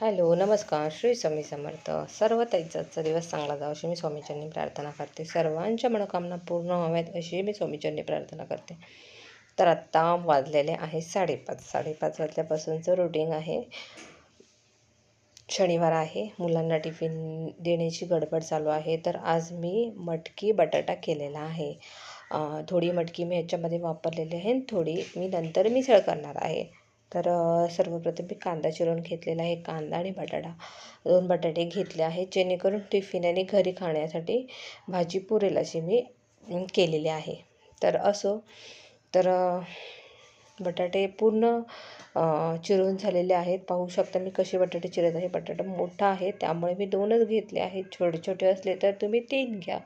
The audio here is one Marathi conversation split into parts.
हॅलो नमस्कार. श्री स्वामी समर्थ. सर्व ताईचा दिवस चांगला जावा अशी मी स्वामीचरणी प्रार्थना करते. सर्वांच्या मनोकामना पूर्ण व्हाव्यात अशी मी स्वामीचरणी प्रार्थना करते. तर आत्ता वाजलेले आहे साडेपाच. साडेपाच वाजल्यापासूनचं रुटीन आहे. शनिवार आहे. मुलांना टिफिन देण्याची गडबड चालू आहे. तर आज मी मटकी बटाटा केलेला आहे. थोडी मटकी मी ह्याच्यामध्ये वापरलेली आहे आणि थोडी मी नंतर मिसळ करणार आहे. तर सर्वप्रथम मी कांदा चिरून घेतलेला आहे. कांदा आणि बटाटा. दोन बटाटे घेतले आहेत. जेणेकरून टिफिन आणि घरी खाण्यासाठी भाजी पुरेल अशी मी केलेली आहे. तर असो तर बटाटे पूर्ण चिरून झालेले आहेत. पाहू शकता मी कसे बटाटे चिरत आहे. बटाटा मोठा आहे. त्यामुळे मी दोनच घेतले आहेत. छोटे छोटे असले तर तुम्ही तीन घ्या.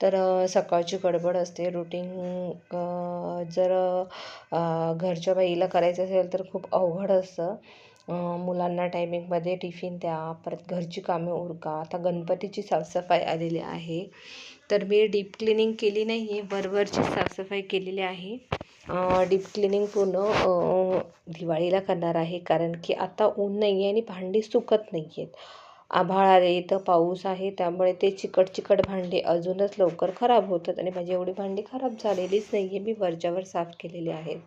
तर सकाळची गडबड असते. रुटीन जर घरच्या बाईला करायचं असेल तर खूप अवघड असतं. मुलांना टायमिंगमध्ये टिफिन द्या परत घरची कामे उरका. आता गणपतीची साफसफाई आलेली आहे. तर मी डीप क्लिनिंग केली नाही आहे वरवरची साफसफाई केलेली आहे. डीप क्लिनिंग पूर्ण दिवाळीला करणार आहे. कारण की आता ऊन नाही आहे आणि भांडी सुकत नाही आहेत आभाळ आले इथं पाऊस आहे त्यामुळे ते चिकट चिकट भांडी अजूनच लवकर खराब होतात आणि माझी एवढी भांडी खराब झालेलीच नाही आहे मी वरच्यावर साफ केलेली आहेत.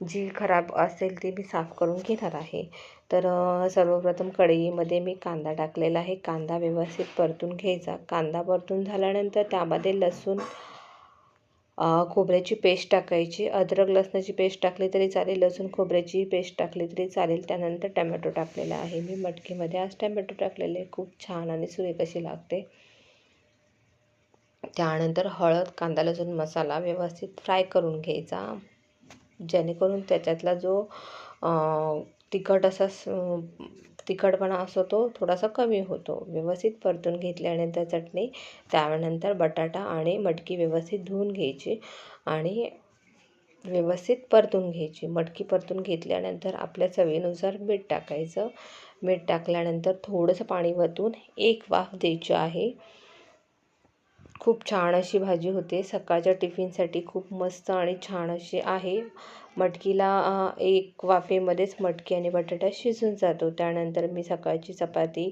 जी खराब असेल ती मी साफ करून घेणार आहे. तर सर्वप्रथम कढईमध्ये मी कांदा टाकलेला आहे. कांदा व्यवस्थित परतून घ्यायचा. कांदा परतून झाल्यानंतर त्यामध्ये लसूण खोबऱ्याची पेस्ट टाकायची. अद्रक लसणाची पेस्ट टाकली तरी चालेल लसूण खोबऱ्याची पेस्ट टाकली तरी चालेल. त्यानंतर टमॅटो टाकलेला आहे मी मटकीमध्ये. आज टमॅटो टाकलेले खूप छान आणि सुरेख अशी लागते. त्यानंतर हळद कांदा लसूण मसाला व्यवस्थित फ्राय करून घ्यायचा. जेणेकरून त्याच्यातला जो तिखट असा स- तिखटपणा असतो तो थोडासा कमी होतो. व्यवस्थित परतून घेतल्यानंतर चटणी त्यानंतर बटाटा आणि मटकी व्यवस्थित धुवून घ्यायची आणि व्यवस्थित परतून घ्यायची. मटकी परतून घेतल्यानंतर आपल्या चवीनुसार मीठ टाकायचं. मीठ टाकल्यानंतर थोडंसं पाणी वतून एक वाफ द्यायची आहे. खूप छान अशी भाजी होते. सकाळच्या टिफिनसाठी खूप मस्त आणि छान अशी आहे. मटकीला एक वाफेमध्येच मटकी आणि बटाटा शिजून जातो. त्यानंतर मी सकाळची चपाती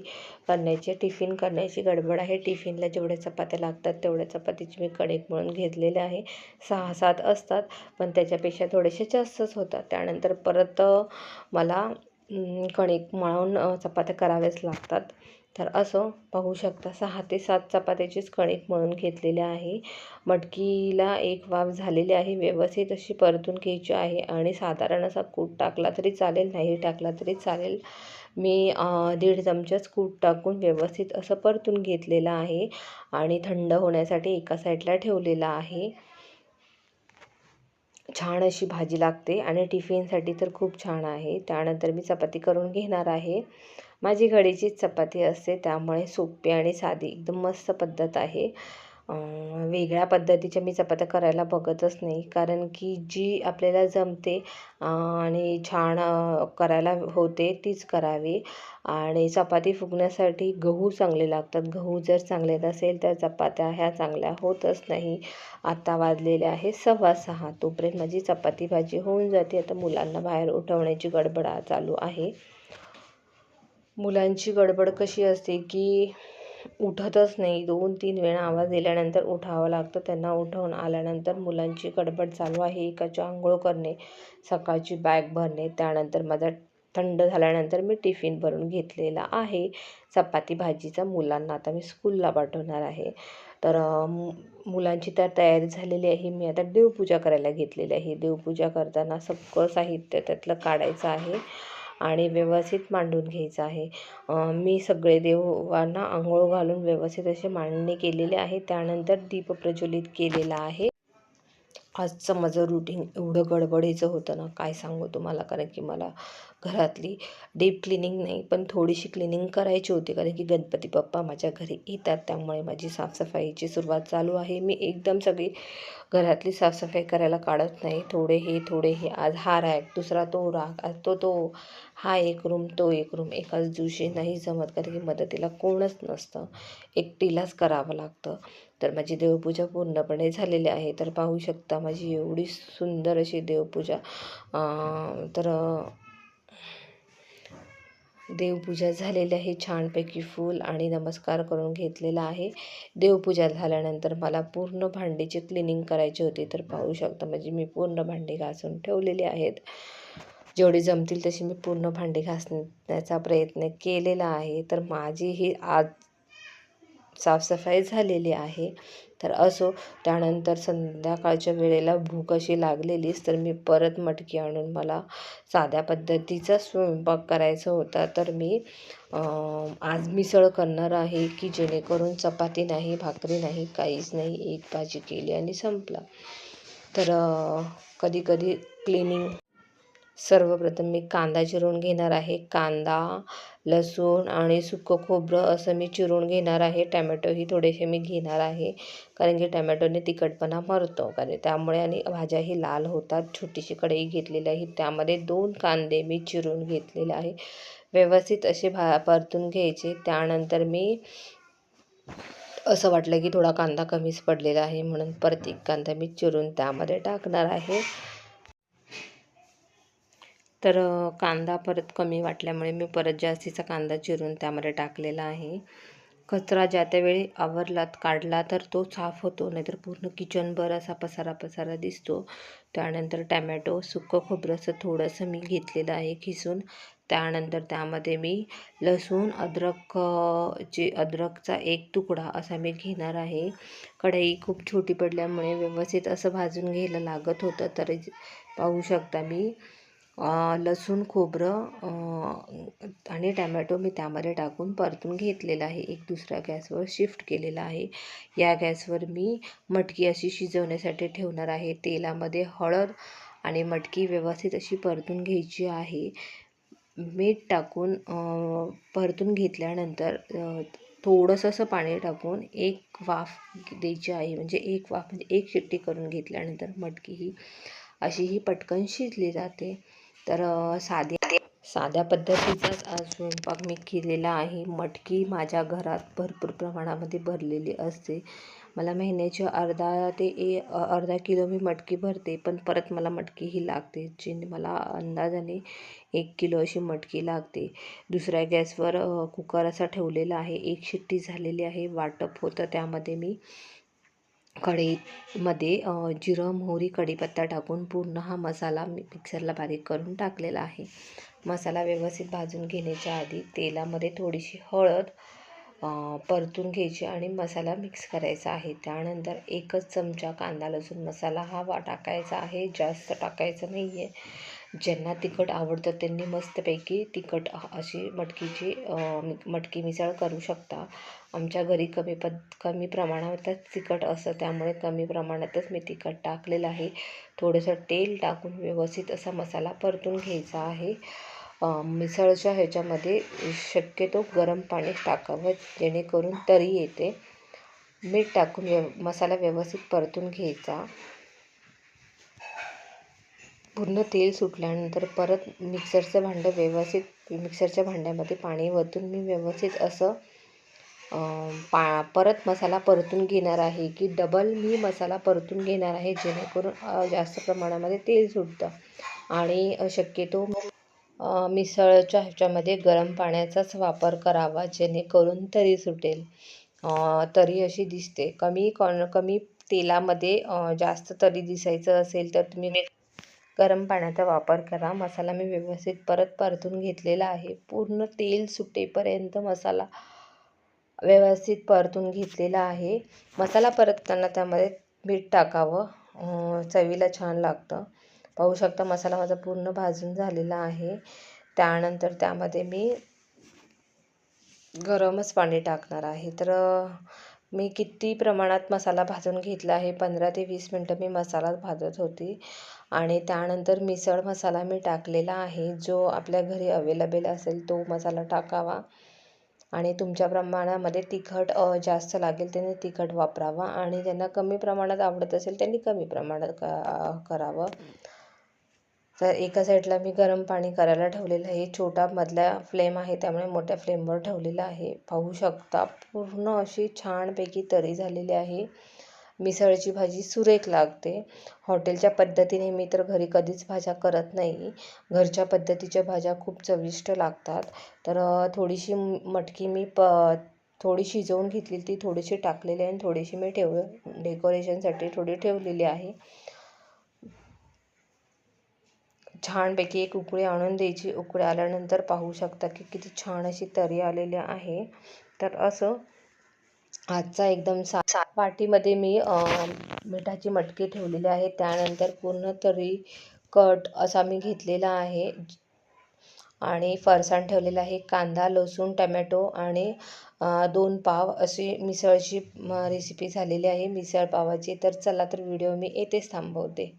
करण्याची टिफिन करण्याची गडबड आहे. टिफिनला जेवढ्या चपात्या लागतात तेवढ्या चपातीची मी कणिक मळून घेतलेले आहे. सहा सात असतात पण त्याच्यापेक्षा थोडेसे जास्तच होतात. त्यानंतर परत मला कणिक मळून चपात्या कराव्याच लागतात. तर असं पाहू शकता सहा ते सात चपात्याचीच कणिक मळून घेतलेली आहे. मटकीला एक वाफ झालेली आहे व्यवस्थित अशी परतून घ्यायची आहे आणि साधारण असा कूट टाकला तरी चालेल नाही टाकला तरी चालेल. मी दीड चमचाच कूट टाकून व्यवस्थित असं परतून घेतलेलं आहे आणि थंड होण्यासाठी एका साईडला ठेवलेलं आहे. छान अशी भाजी लागते आणि टिफिनसाठी तर खूप छान आहे. त्यानंतर मी चपाती करून घेणार आहे. माझी घडीचीच चपाती असते त्यामुळे सोपी आणि साधी एकदम मस्त पद्धत आहे. वेगळ्या पद्धतीच्या मी चपात्या करायला बघतच नाही कारण की जी आपल्याला जमते आणि छान करायला होते तीच करावी. आणि चपाती फुगण्यासाठी गहू चांगले लागतात. गहू जर चांगले नसेल तर चपात्या ह्या चांगल्या होतच नाही. आता वाजलेले आहे सव्वा सहा तोपर्यंत माझी चपाती भाजी होऊन जाते. आता मुलांना बाहेर उठवण्याची गडबड चालू आहे. मुलांची गडबड कशी असते की उठतच नाही. दोन तीन वेळा आवाज दिल्यानंतर उठावं लागतं. त्यांना उठवून आल्यानंतर मुलांची गडबड चालू आहे. एकाची आंघोळ करणे सकाळची बॅग भरणे त्यानंतर माझा थंड झाल्यानंतर मी टिफिन भरून घेतलेला आहे. चपाती भाजीचा मुलांना आता मी स्कूलला पाठवणार आहे. तर मुलांची तर तयारी झालेली आहे. मी आता देवपूजा करायला घेतलेली आहे. देवपूजा करताना सगळं साहित्य त्यातलं काढायचं आहे. आणि व्यवस्थित मांडून घ्यायचं आहे. मी सगळे देवांना आंघोळ घालून व्यवस्थित असे मांडणी केलेले आहे. त्यानंतर दीप प्रज्वलित केलेला आहे. आजचं माझं रुटीन एवढं गडबडीचं होतं ना काय सांगू तुम्हाला? कारण की मला घरातली डीप क्लिनिंग नाही पण थोडीशी क्लिनिंग करायची होती. कारण की गणपती बाप्पा माझ्या घरी येतात त्यामुळे माझी साफसफाईची सुरुवात चालू आहे. मी एकदम सगळी घरातली साफसफाई करायला काढत नाही. थोडे हे थोडे हे. आज हा रॅक दुसरा तो राग आज तो तो. हा एक रूम तो एक रूम एकाच दिवशी नाही जमत कारण की मदतीला कोणच नसतं. एकटीलाच करावं लागतं. तर माझी देवपूजा पूर्णपणे झालेली आहे. तर पाहू शकता माझी एवढी सुंदर अशी देवपूजा. तर देवपूजा झालेली आहे. छानपैकी फूल आणि नमस्कार करून घेतलेला आहे. देवपूजा झाल्यानंतर मला पूर्ण भांडीची क्लिनिंग करायची होती. तर पाहू शकता म्हणजे मी पूर्ण भांडी घासून ठेवलेली आहेत. जेवढी जमतील तशी मी पूर्ण भांडी घासण्याचा प्रयत्न केलेला आहे. तर माझी ही आज साफसफाई झालेली आहे. तर असो त्यानंतर संध्याकाळच्या वेळेला भूक अशी लागलेलीच तर मी परत मटकी आणून मला साध्या पद्धतीचा स्वयंपाक करायचा होता. तर मी आज मिसळ करणार आहे की जेणेकरून चपाती नाही भाकरी नाही काहीच नाही एक भाजी केली आणि संपला. तर कधी कधी क्लिनिंग सर्वप्रथम मी कांदा चिरून घेणार आहे. कांदा लसूण आणि सुकं खोबरं असं मी चिरून घेणार आहे. टॅमॅटोही थोडेसे मी घेणार आहे. कारण की टॅमॅटोने तिखटपणा मरतो. कारण त्यामुळे आणि भाज्याही लाल होतात. छोटीशी कढई घेतलेली आहे. त्यामध्ये दोन कांदे मी चिरून घेतलेले आहे. व्यवस्थित असे भा परतून घ्यायचे. त्यानंतर मी असं वाटलं की थोडा कांदा कमीच पडलेला आहे म्हणून परत एक कांदा मी चिरून त्यामध्ये टाकणार आहे. तर कांदा परत कमी वाटल्यामुळे मी परत जास्तीचा कांदा चिरून त्यामध्ये टाकलेला आहे. कचरा ज्या त्यावेळी आवरलात काढला तर तो साफ होतो नाहीतर पूर्ण किचनभर असा पसारा पसारा दिसतो. त्यानंतर टॅमॅटो सुकं खोबरं असं थोडंसं मी घेतलेलं आहे खिसून. त्यानंतर त्यामध्ये मी लसूण अद्रक जे अद्रकचा एक तुकडा असा मी घेणार आहे. कढई खूप छोटी पडल्यामुळे व्यवस्थित असं भाजून घ्यायला लागत होतं तरी पाहू शकता मी. लसूण खोबरं आणि टॅमॅटो मी त्यामध्ये टाकून परतून घेतलेला आहे. एक दुसऱ्या गॅसवर शिफ्ट केलेला आहे. या गॅसवर मी मटकी अशी शिजवण्यासाठी ठेवणार आहे. तेलामध्ये हळद आणि मटकी व्यवस्थित अशी परतून घ्यायची आहे. मीठ टाकून परतून घेतल्यानंतर थोडंसं असं पाणी टाकून एक वाफ द्यायची आहे. म्हणजे एक वाफ म्हणजे एक शिट्टी करून घेतल्यानंतर मटकी ही अशी ही पटकन शिजली जाते. तर साध्या साध्या पद्धतीचाच आज स्वयंपाक मी केलेला आहे. मटकी माझ्या घरात भरपूर प्रमाणामध्ये भरलेली असते. मला महिन्याची अर्धा ते ए अर्धा किलो मी मटकी भरते पण परत मला मटकी ही लागते जी मला अंदाजाने एक किलो अशी मटकी लागते. दुसऱ्या गॅसवर कुकर असा ठेवलेला आहे. एक शिट्टी झालेली आहे. वाटप होतं त्यामध्ये मी. कढईमध्ये जिरं मोहरी कढीपत्ता टाकून पूर्ण हा मसाला मी मिक्सरला बारीक करून टाकलेला आहे. मसाला व्यवस्थित भाजून घेण्याच्या आधी तेलामध्ये थोडीशी हळद परतून घ्यायची आणि मसाला मिक्स करायचा आहे. त्यानंतर एकच चमचा कांदा लसूण मसाला हा वा टाकायचा आहे. जास्त टाकायचं नाही आहे ज्यांना तिखट आवडतं त्यांनी मस्तपैकी तिखट अशी मटकीची मटकी मिसळ करू शकता. आमच्या घरी कमी पद कमी प्रमाणातच तिखट असतं. त्यामुळे कमी प्रमाणातच मी तिखट टाकलेलं आहे. थोडंसं तेल टाकून व्यवस्थित असा मसाला परतून घ्यायचा आहे. मिसळच्या ह्याच्यामध्ये शक्यतो गरम पाणी टाकावं जेणेकरून तरी येते. मीठ टाकून व्यव मसाला व्यवस्थित परतून घ्यायचा. पूर्ण तेल सुटल्यानंतर परत मिक्सरचं भांडं व्यवस्थित मिक्सरच्या भांड्यामध्ये पाणी वतून मी व्यवस्थित असं पा परत मसाला परतून घेणार आहे की डबल मी मसाला परतून घेणार आहे जेणेकरून जास्त प्रमाणामध्ये तेल सुटतं. आणि शक्यतो मिसळच्या ह्याच्यामध्ये गरम पाण्याचाच वापर करावा जेणेकरून तरी सुटेल. तरी अशी दिसते. कमी कॉन कमी तेलामध्ये जास्त तरी दिसायचं असेल तर तुम्ही गरम पाण्याचा वापर करा. मसाला मी व्यवस्थित परत परतून घेतलेला आहे. पूर्ण तेल सुटेपर्यंत मसाला व्यवस्थित परतून घेतलेला आहे. मसाला परतताना त्यामध्ये मीठ टाकावं. चवीला छान लागतं. पाहू शकता मसाला माझा पूर्ण भाजून झालेला आहे. त्यानंतर त्यामध्ये मी गरमच पाणी टाकणार आहे. तर मी किती प्रमाणात मसाला भाजून घेतला आहे? पंधरा ते वीस मिनटं मी मसाला भाजत होती. आणि त्यानंतर मिसळ मसाला मी टाकलेला आहे. जो आपल्या घरी अवेलेबल असेल तो मसाला टाकावा आणि तुमच्या प्रमाणामध्ये तिखट जास्त लागेल त्याने तिखट वापरावा आणि ज्यांना कमी प्रमाणात आवडत असेल त्यांनी कमी प्रमाणात करावं. तर एका साईडला मी गरम पाणी करायला ठेवलेलं आहे. छोटा मधल्या फ्लेम आहे त्यामुळे मोठ्या फ्लेमवर ठेवलेला आहे. पाहू शकता पूर्ण अशी छानपैकी तरी झालेली आहे. मिसळची भाजी सुरेख लागते. हॉटेलच्या पद्धतीने मी तर घरी कधीच भाज्या करत नाही. घरच्या पद्धतीच्या भाज्या खूप चविष्ट लागतात. तर थोडीशी मटकी मी प थोडी शिजवून घेतली ती थोडीशी टाकलेली आहे आणि थोडीशी मी ठेव डेकोरेशनसाठी थोडी ठेवलेली आहे. छानपैकी एक उकळी आणून द्यायची. उकळी आल्यानंतर पाहू शकता की किती छान अशी तरी आलेली आहे. तर असं आजचा एकदम सा वाटीमध्ये मी मिठाची मटकी ठेवलेली आहे. त्यानंतर पूर्ण तरी कट असा मी घेतलेला आहे. आणि फरसाण ठेवलेलं आहे. कांदा लसूण टमॅटो आणि दोन पाव अशी मिसळची रेसिपी झालेली आहे. मिसळ पावाची. तर चला तर व्हिडिओ मी येथेच थांबवते.